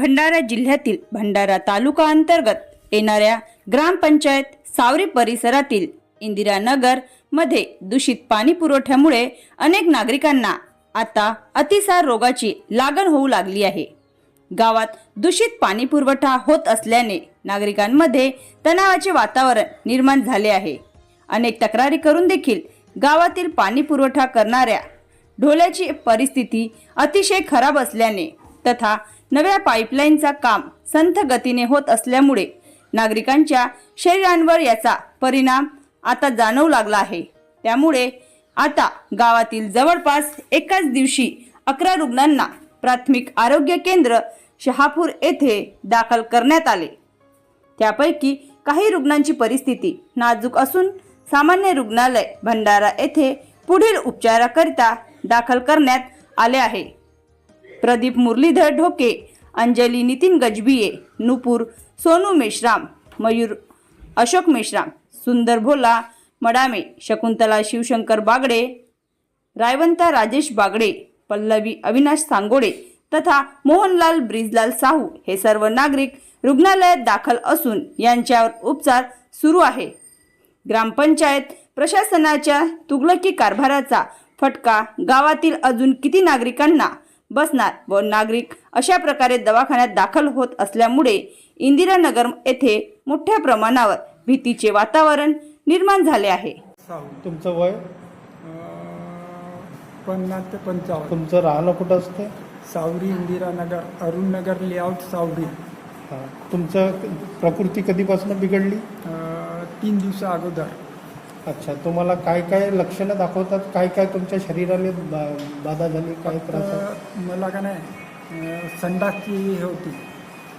भंडारा जिल्ह्यातील भंडारा तालुका अंतर्गत येणाऱ्या ग्रामपंचायत सावरी परिसरातील इंदिरानगरमध्ये दूषित पाणी पुरवठ्यामुळे अनेक नागरिकांना आता अतिसार रोगाची लागण होऊ लागली आहे. गावात दूषित पाणी पुरवठा होत असल्याने नागरिकांमध्ये तणावाचे वातावरण निर्माण झाले आहे. अनेक तक्रारी करून देखील गावातील पाणी पुरवठा करणाऱ्या ढोल्याची परिस्थिती अतिशय खराब असल्याने तथा नव्या पाईपलाईनचा काम संथ गतीने होत असल्यामुळे नागरिकांच्या शरीरांवर याचा परिणाम आता जाणवू लागला आहे. त्यामुळे आता गावातील जवळपास एकाच दिवशी अकरा रुग्णांना प्राथमिक आरोग्य केंद्र शहापूर येथे दाखल करण्यात आले. त्यापैकी काही रुग्णांची परिस्थिती नाजूक असून सामान्य रुग्णालय भंडारा येथे पुढील उपचाराकरिता दाखल करण्यात आले आहे. प्रदीप मुरलीधर ढोके अंजली नितीन गजबिये नुपूर सोनू मेश्राम मयूर अशोक मेश्राम सुंदर भोला मडामे शकुंतला शिवशंकर बागडे रायवंता राजेश बागडे पल्लवी अविनाश सांगोडे तथा मोहनलाल ब्रिजलाल साहू हे सर्व नागरिक रुग्णालयात दाखल असून यांच्यावर उपचार सुरू आहे. ग्रामपंचायत प्रशासनाच्या तुगलकी कारभाराचा फटका गावातील अजून किती नागरिकांना बसणार व नागरिक अशा प्रकारे दवाखान्यात दाखल होत असल्यामुळे इंदिरानगर येथे मोठ्या प्रमाणावर भीतीचे वातावरण निर्माण झाले आहे. तुमचं वय? पन्नास ते पंचावन्न. तुमचं राहणं कुठं असते? सावरी इंदिरानगर अरुणनगर लेआउट सावरी. तुमचं प्रकृती कधीपासून बिघडली? तीन दिवसा अगोदर. अच्छा तुम्हाला काय काय लक्षणं दाखवतात? काय काय तुमच्या शरीराला बा- बाधा झाली? काय त्रास? तर मला का नाही संडासची हे होती.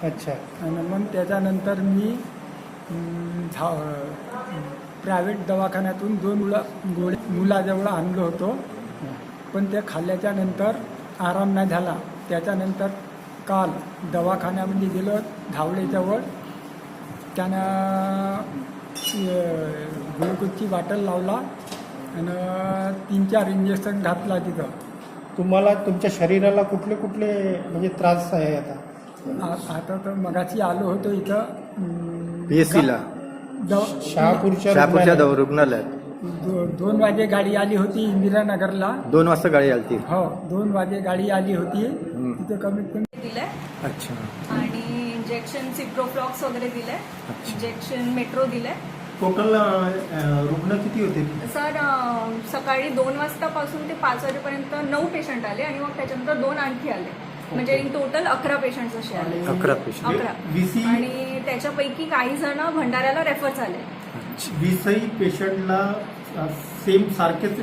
अच्छा. आणि मग त्याच्यानंतर मी अं, झा प्रायव्हेट दवाखान्यातून दोन मुलं गोळे मुलाजवळ आणलो होतो. पण ते खाल्ल्याच्या नंतर आराम नाही झाला. त्याच्यानंतर काल दवाखान्यामध्ये गेलो धावडेजवळ त्यानं ग्लुकोजची बाटल लावला आणि तीन चार इंजेक्शन घातला तिथं. तुम्हाला तुमच्या शरीराला कुठले कुठले म्हणजे त्रास आहे आता? आता तर मगाशी आलो होतो इथं. पीएससीला शहापूरच्या शहापूरच्या रुग्णालयात. दव रुग्णालयात दो, दोन वाजे गाडी आली होती इंदिरानगरला. दोन वाजता गाडी आलती हो दोन वाजे गाडी आली होती. तिथे कमीत कमी दिलंय अच्छा. आणि इंजेक्शन सिप्रोफ्लॉक्स वगैरे दिलंय. इंजेक्शन मेट्रो दिलंय. टोटल रुग्ण किती होते? सर सकाळी दोन वाजतापासून ते पाच वाजेपर्यंत नऊ पेशंट आले आणि मग त्याच्यानंतर दोन आणखी आले. म्हणजे इन टोटल अकरा पेशंट असे आले. अकरा पेशंट आणि त्याच्यापैकी काही जण भंडाऱ्याला रेफर झाले. वीसही पेशंटला सेम सारखेच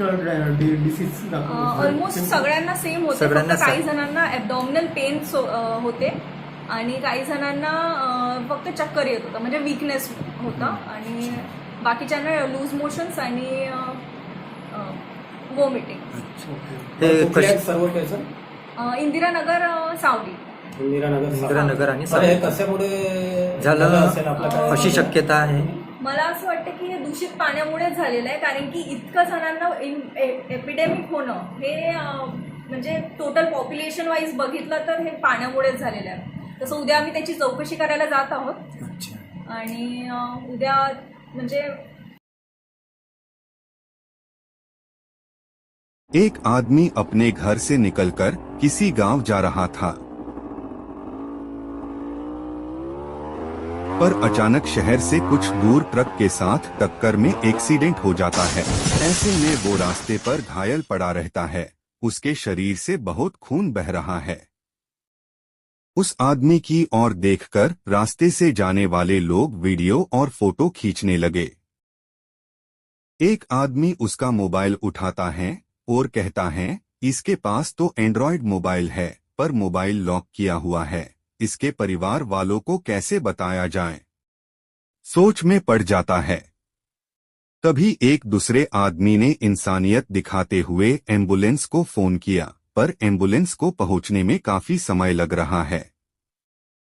डिसीज ऑलमोस्ट सगळ्यांना सेम होते. काही जणांना ॲबडॉमिनल पेन होते. आणि काही जणांना फक्त चक्कर येत होतं म्हणजे विकनेस होता. आणि बाकीच्यांना लूज मोशन्स आणि वॉमिटिंग इंदिरानगर सावली. इंदिरानगर इंदिरानगर आणि हे झालं? अशी शक्यता आहे. मला असं वाटतं की हे दूषित पाण्यामुळेच झालेलं आहे कारण की इतकं जणांना एपिडेमिक होणं हे म्हणजे टोटल पॉप्युलेशन वाईज बघितलं तर हे पाण्यामुळेच झालेलं आहे. तसं उद्या आम्ही त्याची चौकशी करायला जात आहोत. आणि अं, उद्या म्हणजे एक आदमी अपने घर से निकलकर किसी गाँव जा रहा था। पर अचानक शहर से कुछ दूर ट्रक के साथ टक्कर में एक्सीडेंट हो जाता है। ऐसे में वो रास्ते पर घायल पड़ा रहता है। उसके शरीर से बहुत खून बह रहा है। उस आदमी की ओर देखकर रास्ते से जाने वाले लोग वीडियो और फ़ोटो खींचने लगे। एक आदमी उसका मोबाइल उठाता है और कहता है, इसके पास तो एंड्रॉयड मोबाइल है, पर मोबाइल लॉक किया हुआ है, इसके परिवार वालों को कैसे बताया जाए? सोच में पड़ जाता है। तभी एक दूसरे आदमी ने इंसानियत दिखाते हुए एंबुलेंस को फ़ोन किया। पर एंबुलेंस को पहुँचने में काफ़ी समय लग रहा है।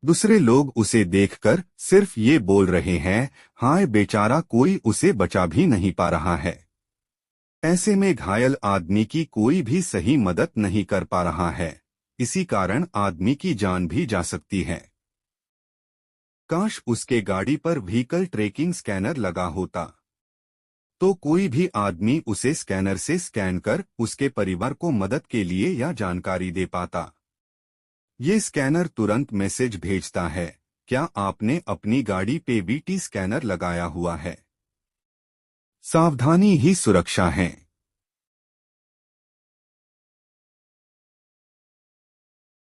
दूसरे लोग उसे देखकर सिर्फ़ ये बोल रहे हैं, हाय बेचारा, कोई उसे बचा भी नहीं पा रहा है। ऐसे में घायल आदमी की कोई भी सही मदद नहीं कर पा रहा है। इसी कारण आदमी की जान भी जा सकती है। काश उसके गाड़ी पर व्हीकल ट्रैकिंग स्कैनर लगा होता। तो कोई भी आदमी उसे स्कैनर से स्कैन कर उसके परिवार को मदद के लिए या जानकारी दे पाता। ये स्कैनर तुरंत मैसेज भेजता है, क्या आपने अपनी गाड़ी पे बीटी स्कैनर लगाया हुआ है? सावधानी ही सुरक्षा है।